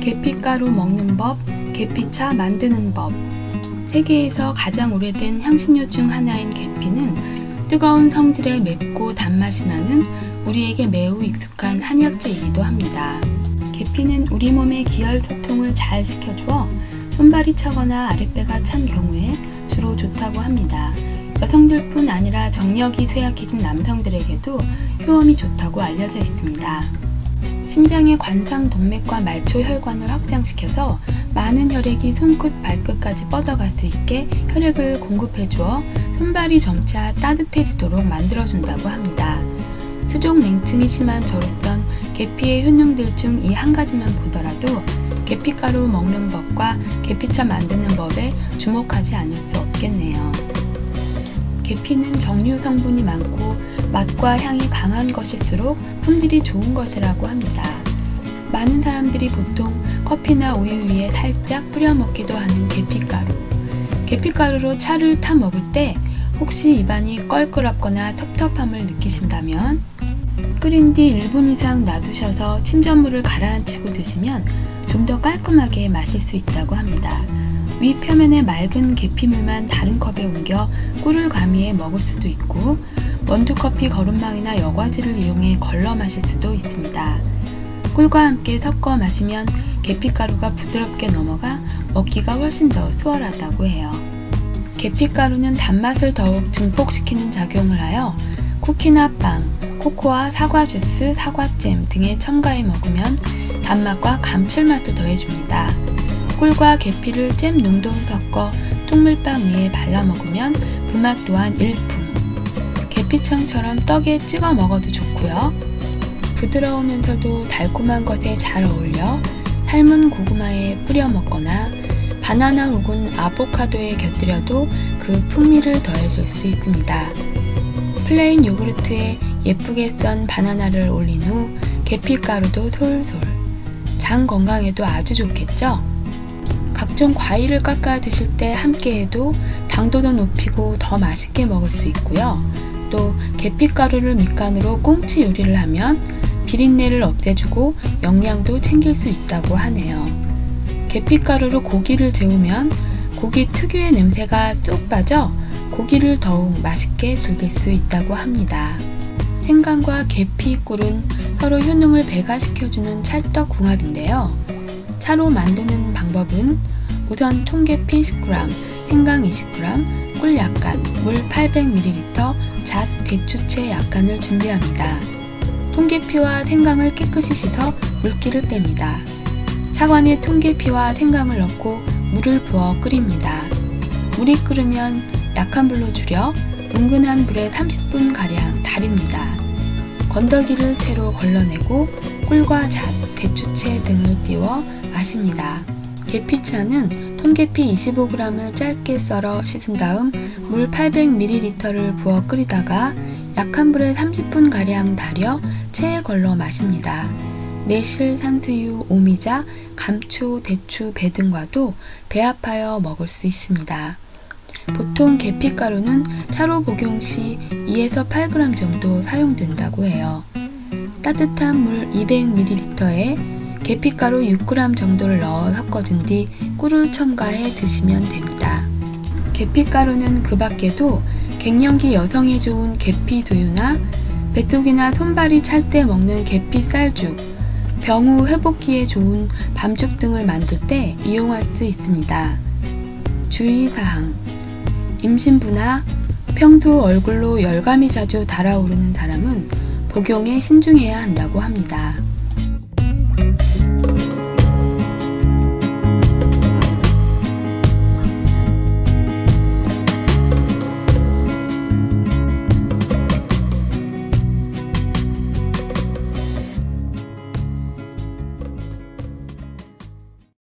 계피가루 먹는 법, 계피차 만드는 법. 세계에서 가장 오래된 향신료 중 하나인 계피는 뜨거운 성질의 맵고 단맛이 나는 우리에게 매우 익숙한 한약재이기도 합니다. 계피는 우리 몸의 기혈 소통을 잘 시켜주어 손발이 차거나 아랫배가 찬 경우에 주로 좋다고 합니다. 여성들뿐 아니라 정력이 쇠약해진 남성들에게도 효험이 좋다고 알려져 있습니다. 심장의 관상 동맥과 말초 혈관을 확장시켜서 많은 혈액이 손끝 발끝까지 뻗어갈 수 있게 혈액을 공급해 주어 손발이 점차 따뜻해지도록 만들어준다고 합니다. 수족 냉증이 심한 저로선 계피의 효능들 중 이 한 가지만 보더라도 계피가루 먹는 법과 계피차 만드는 법에 주목하지 않을 수 없겠네요. 계피는 정류 성분이 많고 맛과 향이 강한 것일수록 품질이 좋은 것이라고 합니다. 많은 사람들이 보통 커피나 우유 위에 살짝 뿌려 먹기도 하는 계피가루. 계피가루로 차를 타 먹을 때 혹시 입안이 껄끄럽거나 텁텁함을 느끼신다면 끓인 뒤 1분 이상 놔두셔서 침전물을 가라앉히고 드시면 좀 더 깔끔하게 마실 수 있다고 합니다. 위 표면의 맑은 계피물만 다른 컵에 옮겨 꿀을 가미해 먹을 수도 있고 원두커피 거름망이나 여과지를 이용해 걸러 마실 수도 있습니다. 꿀과 함께 섞어 마시면 계피가루가 부드럽게 넘어가 먹기가 훨씬 더 수월하다고 해요. 계피가루는 단맛을 더욱 증폭시키는 작용을 하여 쿠키나 빵, 코코아, 사과 주스, 사과잼 등에 첨가해 먹으면 단맛과 감칠맛을 더해줍니다. 꿀과 계피를 잼 농도로 섞어 통밀빵 위에 발라 먹으면 그 맛 또한 일품. 계피청처럼 떡에 찍어 먹어도 좋고요. 부드러우면서도 달콤한 것에 잘 어울려 삶은 고구마에 뿌려 먹거나 바나나 혹은 아보카도에 곁들여도 그 풍미를 더해줄 수 있습니다. 플레인 요구르트에 예쁘게 썬 바나나를 올린 후 계피가루도 솔솔. 장 건강에도 아주 좋겠죠? 각종 과일을 깎아 드실 때 함께 해도 당도도 높이고 더 맛있게 먹을 수 있고요. 또 계피가루를 밑간으로 꽁치 요리를 하면 비린내를 없애주고 영양도 챙길 수 있다고 하네요. 계피가루로 고기를 재우면 고기 특유의 냄새가 쏙 빠져 고기를 더욱 맛있게 즐길 수 있다고 합니다. 생강과 계피 꿀은 서로 효능을 배가시켜주는 찰떡궁합인데요. 차로 만드는 방법은 우선 통계피 10g, 생강 20g, 꿀 약간, 물 800ml, 잣, 대추채 약간을 준비합니다. 통계피와 생강을 깨끗이 씻어 물기를 뺍니다. 차관에 통계피와 생강을 넣고 물을 부어 끓입니다. 물이 끓으면 약한 불로 줄여 은근한 불에 30분 가량 달입니다. 건더기를 채로 걸러내고 꿀과 잣, 대추채 등을 띄워 마십니다. 계피차는 통계피 25g을 짧게 썰어 씻은 다음 물 800ml를 부어 끓이다가 약한 불에 30분가량 달여 체에 걸러 마십니다. 매실, 산수유, 오미자, 감초, 대추, 배 등과도 배합하여 먹을 수 있습니다. 보통 계피가루는 차로 복용 시 2에서 8g 정도 사용된다고 해요. 따뜻한 물 200ml에 계피가루 6g 정도를 넣어 섞어준 뒤 꿀을 첨가해 드시면 됩니다. 계피가루는 그 밖에도 갱년기 여성에 좋은 계피 두유나 뱃속이나 손발이 찰 때 먹는 계피 쌀죽, 병후 회복기에 좋은 밤죽 등을 만들 때 이용할 수 있습니다. 주의사항 임신부나 평소 얼굴로 열감이 자주 달아오르는 사람은 복용에 신중해야 한다고 합니다.